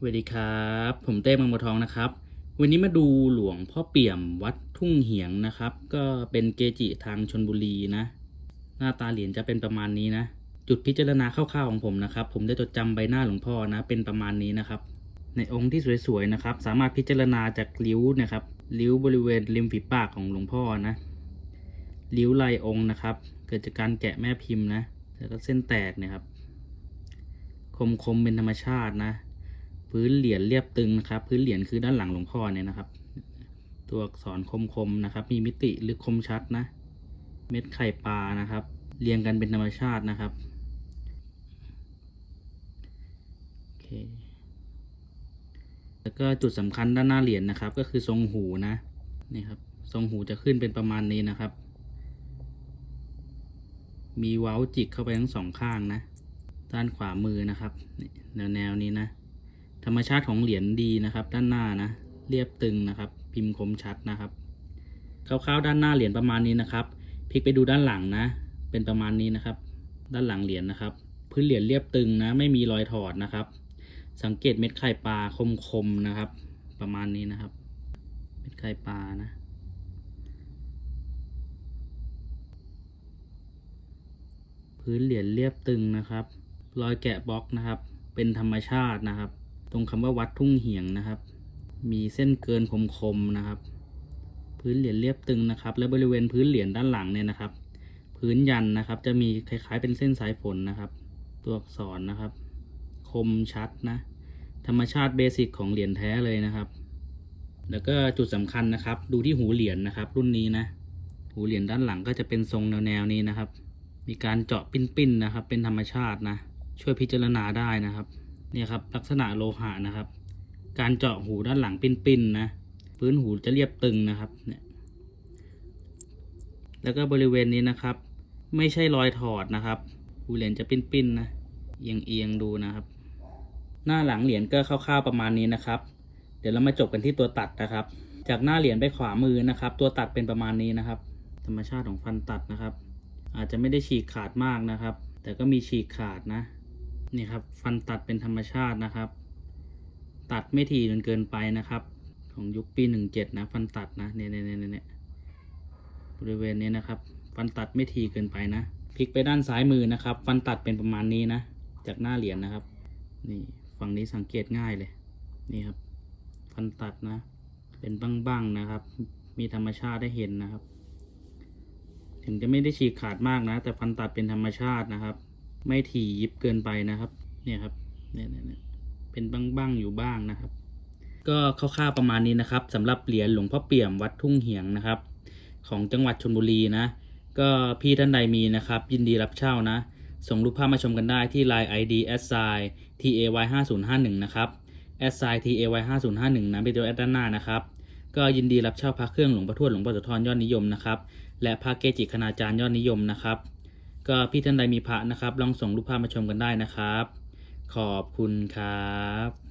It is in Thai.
สวัสดีครับ ผมเต้มังมทองนะครับ วันนี้มาดูหลวงพ่อเปี่ยมวัดทุ่งเหียงนะครับ ก็เป็นเกจิทางชนบุรีนะ หน้าตาเหรียญจะเป็นประมาณนี้นะ จุดพิจารณาคร่าวๆของผมนะครับ ผมได้จดจำใบหน้าหลวงพ่อนะ เป็นประมาณนี้นะครับ ในองค์ที่สวยๆนะครับ สามารถพิจารณาจากริ้วนะครับ ริ้วบริเวณริมฝีปากของหลวงพ่อนะ ริ้วลายองค์นะครับ เกิดจากการแกะแม่พิมพ์นะ แล้วก็เส้นแตกนะครับ คมๆเป็นธรรมชาตินะ พื้นเหรียญเรียบตึงนะครับ พื้นเหรียญคือด้านหลังหลวงพ่อเนี่ยนะครับ ตัวอักษรคมๆนะครับ มีมิติหรือคมชัดนะ เม็ดไข่ปลานะครับ เรียงกันเป็นธรรมชาตินะครับโอเคแล้วก็จุดสำคัญด้านหน้าเหรียญนะครับ ก็คือทรงหูนะนี่ครับ ทรงหูจะขึ้นเป็นประมาณนี้นะครับ มีเว้าจิกเข้าไปทั้งสองข้างนะ ด้านขวามือนะครับแนวแนวนี้นะ ธรรมชาติของเหรียญดีนะครับ ด้านหน้านะเรียบตึงนะครับ พิมพ์คมชัดนะครับคร่าวๆด้านหน้าเหรียญประมาณนี้นะครับพลิกไปดูด้านหลังนะ เป็นประมาณนี้นะครับ ด้านหลังเหรียญนะครับ พื้นเหรียญเรียบตึงนะ ไม่มีรอยถอดนะครับ สังเกตเม็ดไข่ปลาคมๆนะครับ ประมาณนี้นะครับ เม็ดไข่ปลานะพื้นเหรียญเรียบตึงนะครับ รอยแกะบล็อกนะครับ เป็นธรรมชาตินะครับ ตรงคำว่าวัดทุ่งเหียงนะครับ มีเส้นเกินคมๆนะครับ พื้นเหรียญเรียบตึงนะครับ และบริเวณพื้นเหรียญด้านหลังเนี่ยนะครับ พื้นยันนะครับ จะมีคล้ายๆ เป็นเส้นสายฝนนะครับ ตัวอักษรนะครับ คมชัดนะ ธรรมชาติเบสิกของเหรียญแท้เลยนะครับ แล้วก็จุดสำคัญนะครับ ดูที่หูเหรียญนะครับ รุ่นนี้นะ หูเหรียญด้านหลังก็จะเป็นทรงแนวๆนี้นะครับ มีการเจาะปิ้นๆนะครับ เป็นธรรมชาตินะ ช่วยพิจารณาได้นะครับ เนี่ยครับลักษณะโลหะนะครับ การเจาะหูด้านหลังปิ้นๆนะพื้นหูจะเรียบตึงนะครับเนี่ยแล้วก็บริเวณนี้นะครับ ไม่ใช่รอยถอดนะครับหูเหรียญจะปิ้นๆนะเอียงๆดูนะครับ หน้าหลังเหรียญก็คร่าวๆประมาณนี้นะครับ เดี๋ยวเรามาจบกันที่ตัวตัดนะครับ จากหน้าเหรียญไปขวามือนะครับ ตัวตัดเป็นประมาณนี้นะครับ ธรรมชาติของฟันตัดนะครับ อาจจะไม่ได้ฉีกขาดมากนะครับ แต่ก็มีฉีกขาดนะ นี่ครับ ฟันตัดเป็นธรรมชาตินะครับ ตัดไม่ถี่จนเกินไปนะครับ ของยุคปีหนึ่งเจ็ดนะ ฟันตัดนะเนี่ยเนี่ยเนี่ยเนี่ยบริเวณนี้นะครับ ฟันตัดไม่ถี่เกินไปนะพลิกไปด้านซ้ายมือนะครับ ฟันตัดเป็นประมาณนี้นะ จากหน้าเหรียญนะครับ นี่ฝั่งนี้สังเกตง่ายเลย นี่ครับ ฟันตัดนะ เป็นบ้างๆนะครับ มีธรรมชาติได้เห็นนะครับ ถึงจะไม่ได้ฉีกขาดมากนะ แต่ฟันตัดเป็นธรรมชาตินะครับ ไม่ถี่ยิบเกินไปนะครับ เนี่ยครับเนี่ยเนี่ยเป็นบ้างๆอยู่บ้างนะครับ ก็คร่าวๆประมาณนี้นะครับสำหรับเหรียญหลวงพ่อเปี่ยมวัดทุ่งเหียงนะครับ ของจังหวัดชลบุรีนะ ก็พี่ท่านใดมีนะครับ ยินดีรับเช่านะ ส่งรูปภาพมาชมกันได้ที่ Line ID s i t a y 5 0 5 1นะครับ s i t a y 5 0 5 1นะเป็นตัวแอดด้านหน้านะครับก็ยินดีรับเช่าพระเครื่องหลวงพ่อทวดหลวงพ่อโสธรยอดนิยมนะครับ และพระเกจิคณาจารย์ยอดนิยมนะครับ ก็พี่ท่านใดมีพระนะครับ ลองส่งรูปภาพมาชมกันได้นะครับ ขอบคุณครับ